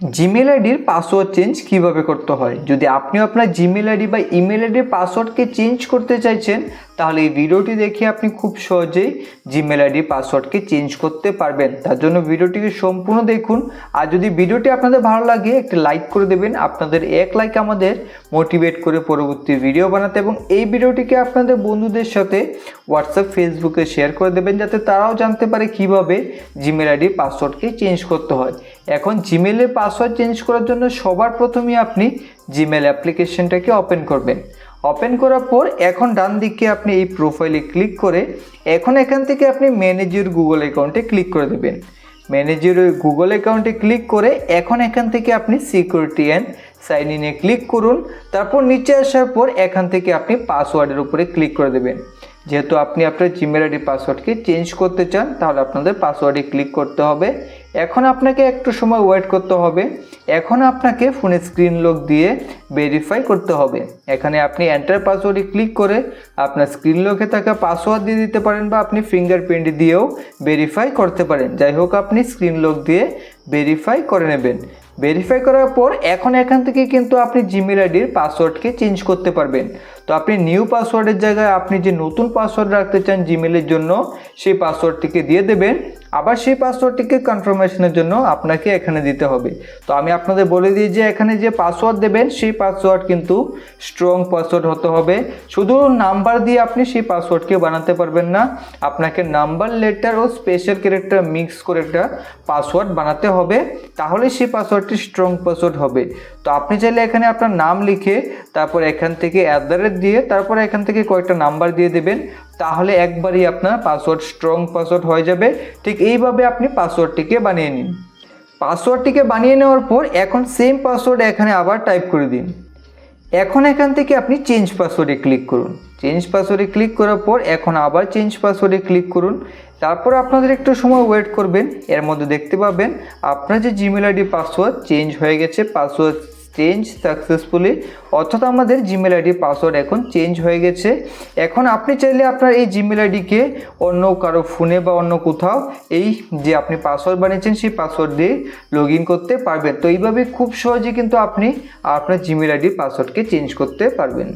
Gmail আইডির password change কীভাবে করতে হয়? যদি আপনি আপনার জিমেল আইডি বা ইমেল আইডির পাসওয়ার্ডকে চেঞ্জ করতে চাইছেন, তাহলে এই ভিডিওটি দেখে আপনি খুব সহজেই জিমেল আইডির পাসওয়ার্ডকে চেঞ্জ করতে পারবেন। তার জন্য ভিডিওটিকে সম্পূর্ণ দেখুন। আর যদি ভিডিওটি আপনাদের ভালো লাগে, একটি লাইক করে দেবেন। আপনাদের এক লাইক আমাদের মোটিভেট করে পরবর্তী ভিডিও বানাতে এবং এই ভিডিওটিকে আপনাদের বন্ধুদের সাথে হোয়াটসঅ্যাপ ফেসবুকে শেয়ার করে দেবেন, যাতে তারাও জানতে পারে কীভাবে জিমেল আইডি পাসওয়ার্ডকে চেঞ্জ করতে হয়। এখন জিমেলের পাসওয়ার্ড চেঞ্জ করার জন্য সবার প্রথমেই আপনি জিমেল অ্যাপ্লিকেশনটাকে ওপেন করবেন। ওপেন করার পর এখন ডান দিকে আপনি এই প্রোফাইলে ক্লিক করে এখন এখান থেকে আপনি ম্যানেজার গুগল অ্যাকাউন্টে ক্লিক করে দেবেন। ম্যানেজার গুগল অ্যাকাউন্টে ক্লিক করে এখন এখান থেকে আপনি সিকিউরিটি অ্যান্ড সাইন ইনে ক্লিক করুন। তারপর নিচে আসার পর এখান থেকে আপনি পাসওয়ার্ডের উপরে ক্লিক করে দেবেন। যেহেতু আপনি আপনার জিমেল আইডি পাসওয়ার্ডকে চেঞ্জ করতে চান, তাহলে আপনাদের পাসওয়ার্ডে ক্লিক করতে হবে। এখন আপনাকে একটু সময় ওয়েট করতে হবে। এখন আপনাকে ফোনে স্ক্রিন লক দিয়ে ভেরিফাই করতে হবে। এখানে আপনি এন্টার পাসওয়ার্ডে ক্লিক করে আপনার স্ক্রিন লকে থাকা পাসওয়ার্ড দিয়ে দিতে পারেন বা আপনি ফিঙ্গারপ্রিন্ট দিয়েও ভেরিফাই করতে পারেন। যাই হোক, আপনি স্ক্রিন লক দিয়ে ভেরিফাই করে নেবেন। ভেরিফাই করার পর এখন এখান থেকে কিন্তু আপনি জিমেল আইডির পাসওয়ার্ডকে চেঞ্জ করতে পারবেন। তো আপনি নিউ পাসওয়ার্ডের জায়গায় আপনি যে নতুন পাসওয়ার্ড রাখতে চান জিমেলের জন্য, সেই পাসওয়ার্ডটিকে দিয়ে দেবেন। আবার সেই পাসওয়ার্ডটিকে কনফার্মেশনের জন্য আপনাকে এখানে দিতে হবে। তো আমি আপনাদের বলে দিই যে এখানে যে পাসওয়ার্ড দেবেন, সেই পাসওয়ার্ড কিন্তু স্ট্রং পাসওয়ার্ড হতে হবে। শুধু নাম্বার দিয়ে আপনি সেই পাসওয়ার্ডকে বানাতে পারবেন না, আপনাকে নাম্বার লেটার ও স্পেশাল ক্যারেক্টার মিক্স করে একটা পাসওয়ার্ড বানাতে হবে। তাহলে সেই পাসওয়ার্ডটি স্ট্রং পাসওয়ার্ড হবে। তো আপনি চাইলে এখানে আপনার নাম লিখে, তারপর এখান থেকে অ্যাট দ্য, তারপর এখান থেকে কয়েকটা নাম্বার দিয়ে দেবেন। তাহলে একবারই আপনার পাসওয়ার্ড স্ট্রং পাসওয়ার্ড হয়ে যাবে। ঠিক এইভাবে আপনি পাসওয়ার্ডটিকে বানিয়ে নিন। পাসওয়ার্ডটিকে বানিয়ে নেওয়ার পর এখন সেম পাসওয়ার্ড এখানে আবার টাইপ করে দিন। এখন এখান থেকে আপনি চেঞ্জ পাসওয়ার্ডে ক্লিক করুন। চেঞ্জ পাসওয়ার্ডে ক্লিক করার পর এখন আবার চেঞ্জ পাসওয়ার্ডে ক্লিক করুন। তারপর আপনাদের একটু সময় ওয়েট করবেন। এর মধ্যে দেখতে পাবেন, আপনার যে জিমেল আইডি পাসওয়ার্ড চেঞ্জ হয়ে গেছে পাসওয়ার্ড চেঞ্জ সাকসেসফুলি অর্থাৎ আমাদের জিমেল আইডি পাসওয়ার্ড এখন চেঞ্জ হয়ে গেছে। এখন আপনি চাইলে আপনার এই জিমেল আইডিকে অন্য কারও ফোনে বা অন্য কোথাও এই যে আপনি পাসওয়ার্ড বানিয়েছেন, সেই পাসওয়ার্ড দিয়ে লগ ইন করতে পারবেন। তো এইভাবে খুব সহজে কিন্তু আপনি আপনার জিমেল আইডির পাসওয়ার্ডকে চেঞ্জ করতে পারবেন।